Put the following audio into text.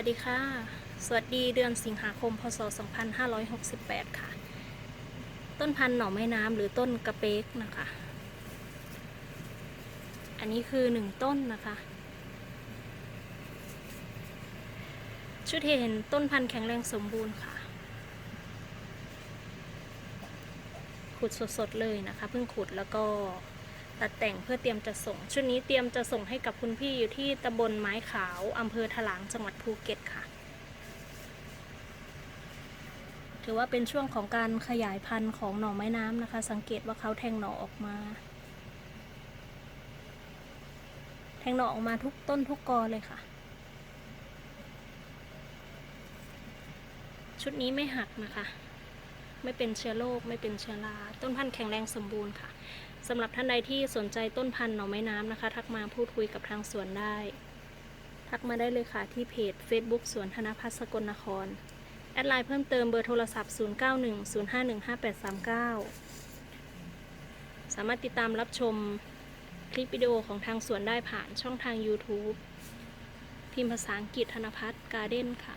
วัสดีค่ะ สวัสดีเดือนสิงหาคม พศ 2568 ค่ะ ต้นพันธุ์หน่อไม้น้ำหรือต้นกระเป๊กนะคะ อันนี้คือหนึ่งต้นนะคะ ชุดเห็นต้นพันธุ์แข็งแรงสมบูรณ์ค่ะ ขุดสดๆเลยนะคะ เพิ่งขุดแล้วก็ ตัดแต่งเพื่อเตรียมจะส่ง ชุดนี้เตรียมจะส่งให้กับคุณพี่อยู่ที่ตำบลไม้ขาวอำเภอถลางจังหวัดภูเก็ตค่ะ ถือว่าเป็นช่วงของการขยายพันธุ์ของหน่อไม้น้ำนะคะ สังเกตว่าเขาแทงหน่อออกมา แทงหน่อออกมาทุกต้นทุกกอเลยค่ะ ชุดนี้ไม่หักนะคะ ไม่เป็นเชื้อโรคไม่เป็นเชื้อราต้นพันธุ์แข็งแรงสมบูรณ์ค่ะสำหรับท่านใดที่สนใจต้นพันธุ์หน่อไม้น้ำนะคะ ทักมาพูดคุยกับทางสวนได้ ทักมาได้เลยค่ะที่เพจ Facebook สวนธนพัฒน์สกลนคร แอดไลน์เพิ่มเติมเบอร์โทรศัพท์ 0910515839 สามารถติดตามรับชมคลิปวิดีโอของทางสวนได้ผ่านช่องทาง YouTube พิมพ์ภาษาอังกฤษธนพัฒน์การ์เด้นค่ะ